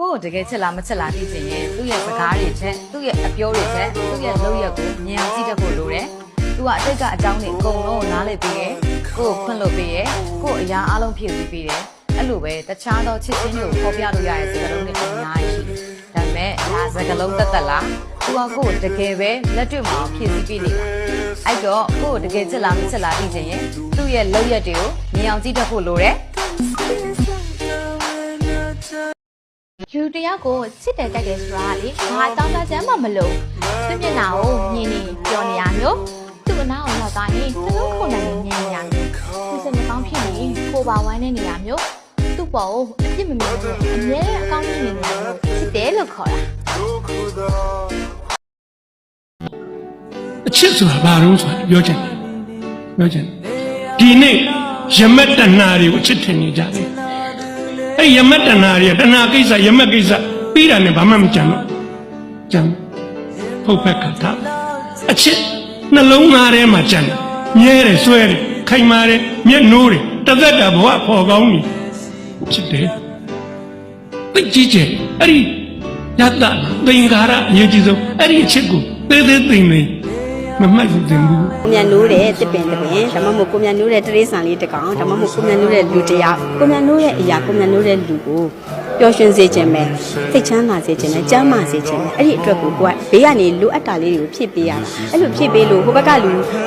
ကိုယ့်ကိုတကယ်ချစ်လားမချစ်လားသိချင်ရင်သူ့ရဲ့စကားတွေချက်သူ့ရဲ့အပြောတွေချက်သူ့ရဲ့လုပ်ရက်ကိုမြင်အောင်ကြည့်တတ်ဖို့လိုတယ်သူကအတိတ်ကအကြောင်းတွေအကုန်လုံးကိုနားလည်ပေးတယ်ကိုယ့်ကိုခွင့်လွှတ်ပေးတယ်ကိုယ့်အရာအလုံးဖြည့်ဆည်းပေးတယ်အဲ့လိုပဲတခြားသောချစ်ချင်းတွေကိုဖော်ပြလို့ရတဲ့စကားလုံးတွေအများကြီးရှိဒါပေမဲ့ဒါစကားလုံးတက်တက်လားသူကကိုယ့်ကိုတကယ်ပဲလက်တွေ့မှာဖြည့်ဆည်းပေးနေတာအဲ့တော့ကိုယ့်ကိုတကယ်ချစ်လားမချစ်လားသိချင်ရင်သူ့ရဲ့လုပ်ရက်တွေကိုမြင်အောင်ကြည့်တတ်ဖို့လိုတယ် ယူတယောက်ကိုချစ်တယ်ကြိုက်တယ်ဆိုတာကလေငါတောင်းတချမ်းမှမလို့သူ့မျက်နှာကိုမြင်နေပြောနေရမျိုးသူ့အနားကိုရောက်သွားရင်သူတို့ခုန်နိုင်နေမြင်နေရမျိုးသူစနေကောင်းဖြစ်နေကိုပါဝိုင်းနေနေရမျိုးသူ့ပေါ်ကိုအပြစ်မမြင်ဘူးအမြဲတမ်းအကောင်းမြင်နေနေရမျိုးချစ်တယ်လို့ခေါ်တာအချစ်ဆိုတာဘာလို့ဆိုတာပြောချင်တယ်ပြောချင်တယ်ဒီနေ့ယမက်တဏှာတွေကိုချစ်ထင်နေကြတယ် အဲ့ယမက်တဏှာတွေကတဏှာကိစ္စယမက်ကိစ္စပြီးတာနဲ့ဘာမှမကြမ်းတော့ကြမ်းဖုတ်ဖက်ကထားအချစ်နှလုံးသားထဲမှာကြမ်းတယ်မြဲတယ်ဆွဲတယ်ခိုင်မာတယ်မျက်နှိုးတယ်တစ်သက်တာဘဝဖော်ကောင်းနေချစ်တယ်သိကြည့်ကြအဲ့ဒီယတ္တသင်္ကာရအရေးကြီးဆုံးအဲ့ဒီအချစ်ကိုသေးသေးသိမ့်သိမ့် မမှတ်ယူသင်ဘူးကိုမြတ်နိုးတဲ့တစ်ပင်တစ်ပင်ဒါမှမဟုတ်ကိုမြတ်နိုးတဲ့တရေဆန်လေးတစ်ကောင်ဒါမှမဟုတ်ကိုမြတ်နိုးတဲ့လူတစ်ယောက်ကိုမြတ်နိုးတဲ့အရာကိုမြတ်နိုးတဲ့လူကိုပျော်ရွှင်စေခြင်းပဲစိတ်ချမ်းသာစေခြင်းနဲ့ကျန်းမာစေခြင်းပဲအဲ့ဒီအတွက်ကိုကိုကဘေးကနေလိုအပ်တာလေးတွေကိုဖြည့်ပေးရတာအဲ့လိုဖြည့်ပေးလို့ဟိုဘက်ကလူဟို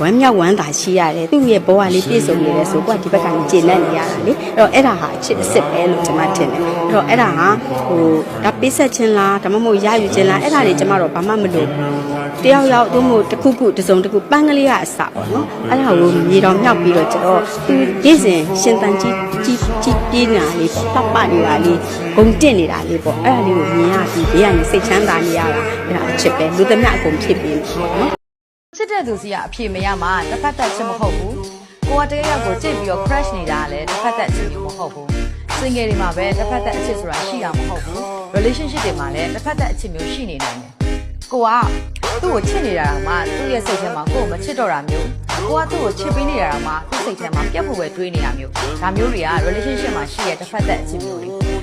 ဝမ်းမြောက်ဝမ်းသာရှိရတယ်သူ့ရဲ့ဘဝလေးပြည့်စုံနေတယ်ဆိုတော့ဒီဘက်ကနေကျေနပ်နေရတာလေအဲ့တော့အဲ့ဒါဟာအချစ်အစ်စ်ပဲလို့ကျွန်မထင်တယ်အဲ့တော့အဲ့ဒါဟာဟိုဒါပေးဆက်ခြင်းလားဒါမှမဟုတ်ရယူခြင်းလားအဲ့ဒါတွေကျွန်မတော့ဘာမှမလုပ်ဘူးတယောက်ယောက်သို့မဟုတ်တစ်ခုခုတစ်စုံတစ်ခုပန်းကလေးကအစပေါ့နော်အဲ့ဒါကိုမြေတော်မြောက်ပြီးတော့ကျွန်တော်သူနေ့စဉ်ရှင်တန်ကြီးကြီးကြီးပြင်းနေတာလေးပေါ့ပတ်ပတ်နေတာလေးဂုံတက်နေတာလေးပေါ့အဲ့ဒါလေးကိုမြင်ရပြီးဘေးကနေစိတ်ချမ်းသာနေရတာအဲ့ဒါအချစ်ပဲလူသမျှအကုန်ဖြစ်ပြီးပေါ့နော် ချစ်တဲ့သူစီကအဖြေမရမှာတစ်ဖက်သက်ချစ်မဟုတ်ဘူးကိုကတကယ်ရောက်ကိုကြိတ်ပြီးတော့ crush နေတာကလည်းတစ်ဖက်သက်အချစ်မျိုးမဟုတ်ဘူး single တွေမှာပဲတစ်ဖက်သက်အချစ်ဆိုတာရှိတာမဟုတ်ဘူး relationship တွေမှာလည်းတစ်ဖက်သက်အချစ်မျိုးရှိနေနိုင်တယ်ကိုကသူ့ကိုချစ်နေတာတော့မှသူ့ရဲ့စိတ်ထဲမှာကိုကိုမချစ်တော့တာမျိုးကိုကသူ့ကိုချစ်ပေးနေတာတော့မှသူ့စိတ်ထဲမှာပြတ်ဖို့ပဲတွေးနေတာမျိုးဒါမျိုးတွေက relationship မှာရှိတဲ့တစ်ဖက်သက်အချစ်မျိုးတွေ